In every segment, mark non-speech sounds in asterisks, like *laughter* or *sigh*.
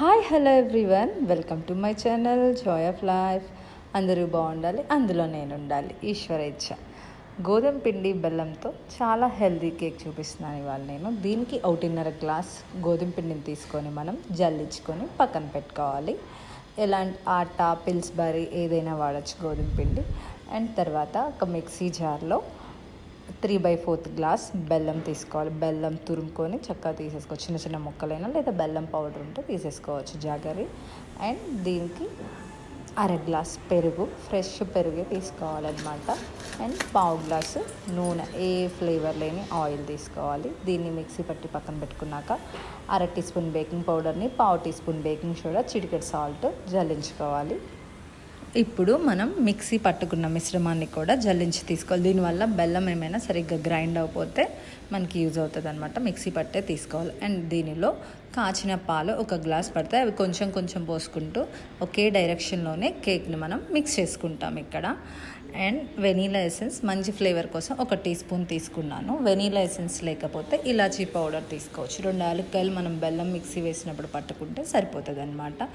Hi hello everyone welcome to my channel joy of life అందరూ బాగుండాలి అందులో నేను ఉండాలి ఈశ్వర ఇచ్చ గోధుమ పిండి బెల్లంతో చాలా హెల్దీ కేక్ చూపిస్తున్నాను ఇవాళ నేను. దీనికి ఒకటిన్నర గ్లాస్ గోధుమ పిండిని తీసుకొని మనం జల్లించుకొని పక్కన పెట్టుకోవాలి. ఎలాంటి ఆటా పిల్స్బరీ ఏదైనా వాడచ్చు గోధుమ పిండి. అండ్ తర్వాత ఒక మిక్సీ జార్లో త్రీ బై ఫోర్త్ గ్లాస్ బెల్లం తీసుకోవాలి. బెల్లం తురుముకొని చక్కగా తీసేసుకోవచ్చు. చిన్న చిన్న ముక్కలైనా లేదా బెల్లం పౌడర్ ఉంటే తీసేసుకోవచ్చు జాగరి. అండ్ దీనికి అర గ్లాస్ పెరుగు ఫ్రెష్ పెరుగే తీసుకోవాలన్నమాట. అండ్ పావు గ్లాసు నూనె ఏ ఫ్లేవర్ లేని ఆయిల్ తీసుకోవాలి. దీన్ని మిక్సీ పట్టి పక్కన పెట్టుకున్నాక అర టీ స్పూన్ బేకింగ్ పౌడర్ని పావు టీ స్పూన్ బేకింగ్ సోడా చిటికెట్ సాల్ట్ జల్లించుకోవాలి. ఇప్పుడు మనం మిక్సీ పట్టుకున్న మిశ్రమాన్ని కూడా జల్లించి తీసుకోవాలి. దీనివల్ల బెల్లం ఏమైనా సరిగ్గా గ్రైండ్ అవ్వకపోతే మనకి యూజ్ అవుతుంది అనమాట మిక్సీ పట్టే తీసుకోవాలి. అండ్ దీనిలో కాచిన పాలు ఒక గ్లాస్ పడితే అవి కొంచెం కొంచెం పోసుకుంటూ ఒకే డైరెక్షన్లోనే కేక్ని మనం మిక్స్ చేసుకుంటాం ఇక్కడ. అండ్ వెనీలా ఎసెన్స్ మంచి ఫ్లేవర్ కోసం ఒక టీ స్పూన్ తీసుకున్నాను. వెనీలా ఎసెన్స్ లేకపోతే ఇలాచీ పౌడర్ తీసుకోవచ్చు. రెండు యాలక్కాయలు మనం బెల్లం మిక్సీ వేసినప్పుడు పట్టుకుంటే సరిపోతుంది అనమాట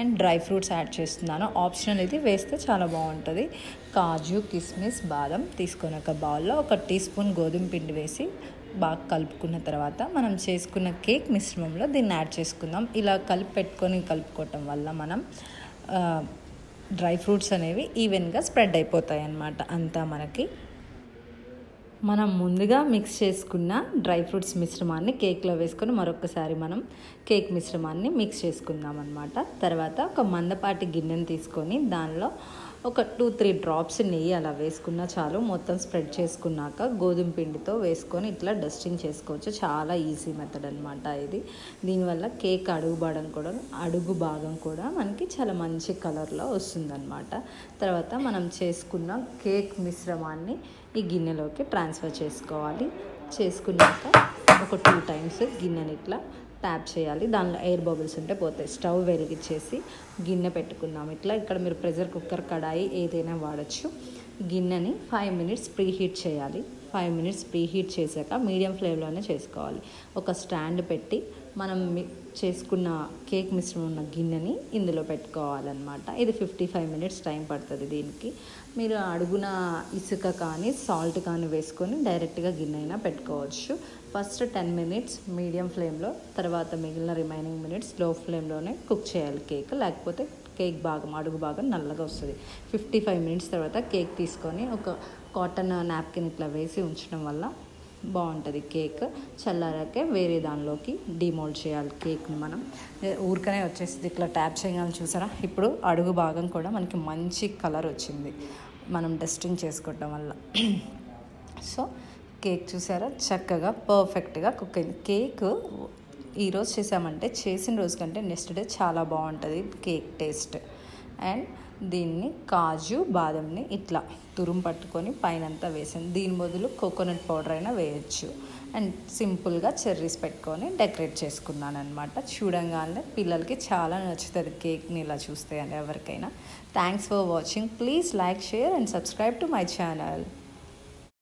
అండ్ డ్రై ఫ్రూట్స్ యాడ్ చేస్తున్నాను. ఆప్షనల్ ఇది వేస్తే చాలా బాగుంటుంది. కాజు కిస్మిస్ బాదం తీసుకొని ఒక బౌల్లో ఒక టీ స్పూన్ గోధుమ పిండి వేసి బాగా కలుపుకున్న తర్వాత మనం చేసుకున్న కేక్ మిశ్రమంలో దీన్ని యాడ్ చేసుకుందాం. ఇలా కలిపి పెట్టుకొని కలుపుకోవటం వల్ల మనం డ్రై ఫ్రూట్స్ అనేవి ఈవెన్గా స్ప్రెడ్ అయిపోతాయి అన్నమాట అంతా మనకి. మనం ముందుగా మిక్స్ చేసుకున్న డ్రై ఫ్రూట్స్ మిశ్రమాన్ని కేక్లో వేసుకొని మరొకసారి మనం కేక్ మిశ్రమాన్ని మిక్స్ చేసుకుందాం అనమాట తర్వాత ఒక మందపాటి గిన్నెను తీసుకొని దానిలో ఒక టూ త్రీ డ్రాప్స్ నెయ్యి అలా వేసుకున్నా చాలు. మొత్తం స్ప్రెడ్ చేసుకున్నాక గోధుమ పిండితో వేసుకొని ఇట్లా డస్టింగ్ చేసుకోవచ్చు. చాలా ఈజీ మెథడ్ అనమాట ఇది. దీనివల్ల కేక్ అడుగుబడడం కూడా అడుగు భాగం కూడా మనకి చాలా మంచి కలర్లో వస్తుందన్నమాట. తర్వాత మనం చేసుకున్న కేక్ మిశ్రమాన్ని ఈ గిన్నెలోకి ట్రాన్స్ఫర్ చేసుకోవాలి. చేసుకున్నాక ఒక టూ టైమ్స్ గిన్నెని ఇట్లా ట్యాప్ చేయాలి. దానిలో ఎయిర్ బబుల్స్ ఉంటే పోతాయి. స్టవ్ వెలిగించేసి గిన్నె పెట్టుకుందాం. ఇట్లా ఇక్కడ మీరు ప్రెషర్ కుక్కర్ కడాయి ఏదైనా వాడచ్చు. గిన్నెని ఫైవ్ మినిట్స్ ప్రీ హీట్ చేయాలి. ఫైవ్ మినిట్స్ ప్రీ హీట్ చేశాక మీడియం ఫ్లేమ్లోనే చేసుకోవాలి. ఒక స్టాండ్ పెట్టి మనం చేసుకున్న కేక్ మిశ్రమం ఉన్న గిన్నెని ఇందులో పెట్టుకోవాలన్నమాట. ఇది ఫిఫ్టీ ఫైవ్ మినిట్స్ టైం పడుతుంది దీనికి. మీరు అడుగున ఇసుక కానీ సాల్ట్ కానీ వేసుకొని డైరెక్ట్గా గిన్నె అయినా పెట్టుకోవచ్చు. ఫస్ట్ టెన్ మినిట్స్ మీడియం ఫ్లేమ్లో తర్వాత మిగిలిన రిమైనింగ్ మినిట్స్లో ఫ్లేమ్లోనే కుక్ చేయాలి కేక్. లేకపోతే కేక్ భాగం అడుగు భాగం నల్లగా వస్తుంది. ఫిఫ్టీ ఫైవ్ మినిట్స్ తర్వాత కేక్ తీసుకొని ఒక కాటన్ నాప్కిన్ ఇట్లా వేసి ఉంచడం వల్ల బాగుంటుంది కేక్. చల్లారాకే వేరే దానిలోకి డిమోల్డ్ చేయాలి కేక్ని మనం. ఊరికనే వచ్చేసింది. ఇట్లా ట్యాప్ చేయాలని చూసారా? ఇప్పుడు అడుగు భాగం కూడా మనకి మంచి కలర్ వచ్చింది. మనం డస్టింగ్ చేసుకోవటం వల్ల. *clears throat* సో కేక్ చూసారా? చక్కగా పర్ఫెక్ట్గా కుక్ అయింది. కేక్ ఈరోజు చేసామంటే చేసిన రోజు కంటే నెక్స్ట్ డే చాలా బాగుంటుంది కేక్ టేస్ట్ అండ్ దీన్ని కాజు బాదంని ఇట్లా తురుము పట్టుకొని పైనంతా వేసాను దీని బదులు కోకోనట్ పౌడర్ అయినా వేయచ్చు. అండ్ సింపుల్గా చెర్రీస్ పెట్టుకొని డెకరేట్ చేసుకున్నాను అనమాట చూడంగానే పిల్లలకి చాలా నచ్చుతుంది కేక్ని ఇలా చూస్తే అని ఎవరికైనా. Thanks for watching please like share and subscribe to my channel